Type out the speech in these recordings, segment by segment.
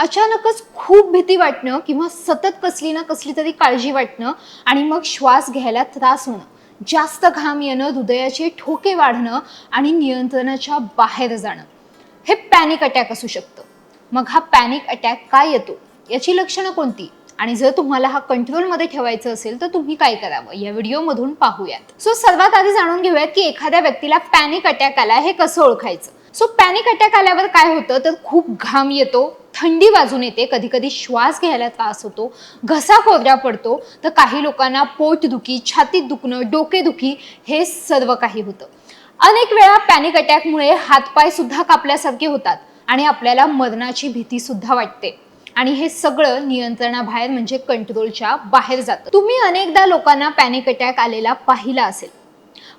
अचानकच खूप भीती वाटणं किंवा सतत कसली ना कसली तरी काळजी वाटणं आणि मग श्वास घ्यायला त्रास होणं. जास्त घाम येणं हृदयाचे ठोके वाढणं आणि नियंत्रणाच्या बाहेर जाणं. हे पॅनिक अटॅक असू शकतं. मग हा पॅनिक अटॅक काय येतो? याची लक्षणं कोणती? आणि जर तुम्हाला हा कंट्रोलमध्ये ठेवायचं असेल तर तुम्ही काय करावं? या व्हिडिओमधून पाहूयात. सो सर्वात आधी जाणून घेऊयात की एखाद्या व्यक्तीला पॅनिक अटॅक आला हे कसं ओळखायचं? सो पॅनिक अटॅक आल्यावर काय होतं? तर खूप घाम येतो थंडी वाजून येते कधी कधी श्वास घ्यायला त्रास होतो घसा कोरडा पडतो तर काही लोकांना पोटदुखी छातीत दुखणं डोकेदुखी हे सर्व काही होतं. अनेक वेळा पॅनिक अटॅकमुळे हातपाय सुद्धा कापल्यासारखे होतात आणि आपल्याला मरणाची भीती सुद्धा वाटते. आणि हे सगळं नियंत्रणाबाहेर म्हणजे कंट्रोलच्या बाहेर जातं. तुम्ही अनेकदा लोकांना पॅनिक अटॅक आलेला पाहिला असेल.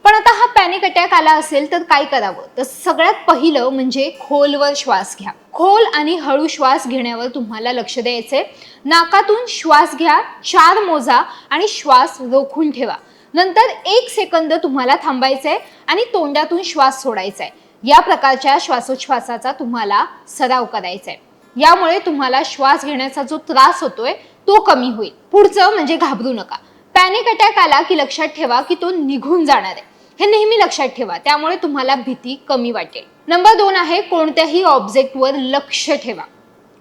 पण आता हा पॅनिक अटॅक आला असेल तर काय करावं? तर सगळ्यात पहिलं म्हणजे खोलवर श्वास घ्या. खोल आणि हळू श्वास घेण्यावर तुम्हाला लक्ष द्यायचे नाकातून श्वास घ्या चार मोजा आणि श्वास रोखून ठेवा. नंतर एक सेकंद तुम्हाला थांबायचंय आणि तोंडातून श्वास सोडायचा आहे या प्रकारच्या श्वासोच्छ्वासाचा तुम्हाला सराव करायचा आहे यामुळे तुम्हाला श्वास घेण्याचा जो त्रास होतोय तो कमी होईल. पुढचं म्हणजे घाबरू नका. पॅनिक अटॅक आला की लक्षात ठेवा की तो निघून जाणार आहे. हे नेहमी लक्षात ठेवा. त्यामुळे तुम्हाला भीती कमी वाटेल. नंबर दोन आहे कोणत्याही ऑब्जेक्टवर लक्ष ठेवा.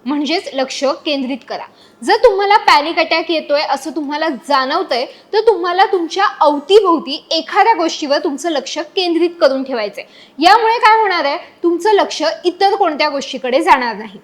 म्हणजेच लक्ष केंद्रित करा. जर तुम्हाला पॅनिक अटॅक येतोय असं तुम्हाला जाणवतंय तर तुम्हाला तुमच्या अवतीभोवती एखाद्या गोष्टीवर तुमचं लक्ष केंद्रित करून ठेवायचंय. यामुळे काय होणार आहे? तुमचं लक्ष इतर कोणत्या गोष्टीकडे जाणार नाही.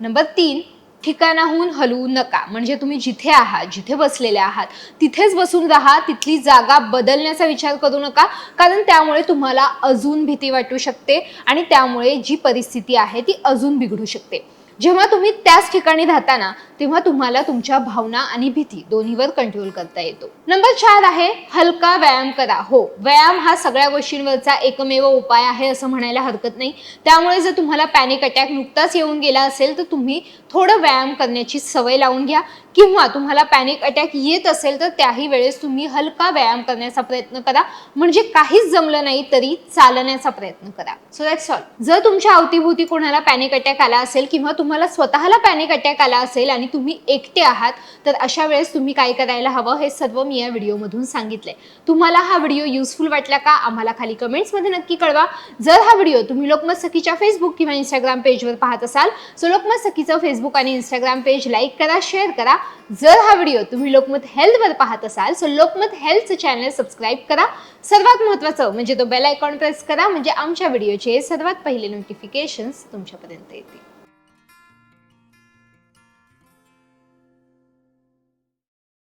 नंबर तीन ठिकाणाहून हलवू नका. म्हणजे तुम्ही जिथे आहात जिथे बसलेले आहात तिथेच बसून राहा तिथली जागा बदलण्याचा विचार करू नका. कारण त्यामुळे तुम्हाला अजून भीती वाटू शकते आणि त्यामुळे जी परिस्थिती आहे ती अजून बिघडू शकते. जेव्हा तुम्ही त्याच ठिकाणी राहताना तेव्हा तुम्हाला तुमच्या भावना आणि भीती दोन्हीवर कंट्रोल करता येतो. नंबर चार आहे हलका व्यायाम करा. हो व्यायाम हा सगळ्या गोष्टींवरचा एकमेव उपाय आहे असं म्हणायला हरकत नाही. त्यामुळे जर तुम्हाला पॅनिक अटॅक नुकताच येऊन गेला असेल तर तुम्ही थोडं व्यायाम करण्याची सवय लावून घ्या. किंवा तुम्हाला पॅनिक अटॅक येत असेल तर त्याही वेळेस तुम्ही हलका व्यायाम करण्याचा प्रयत्न करा. म्हणजे काहीच जमलं नाही तरी चालण्याचा प्रयत्न करा. सो दॅट्स ऑल जर तुमच्या अवतीभोवती कोणाला पॅनिक अटॅक आला असेल किंवा तुम्हाला स्वतःला पॅनिक अटॅक आला असेल आणि तुम्ही एकटे आहात तर अशा वेळेस तुम्ही काय करायला हवं हे सर्व मी या व्हिडिओमधून सांगितलंय. तुम्हाला हा व्हिडिओ युजफुल वाटला का आम्हाला खाली कमेंट्समध्ये नक्की कळवा. जर हा व्हिडिओ तुम्ही लोकमत सखीच्या फेसबुक किंवा इंस्टाग्राम पेजवर पाहत असाल सो लोकमत सखीचं फेसबुक आणि इंस्टाग्राम पेज लाईक करा शेअर करा. जर हा व्हिडिओ तुम्ही लोकमत हेल्थवर पाहत असाल so Lokmat health channel subscribe करा. सर्वात महत्त्वाचं म्हणजे तो बेल आयकॉन प्रेस करा म्हणजे आमच्या व्हिडिओचे सर्वात पहिले नोटिफिकेशन्स तुमच्यापर्यंत येतील.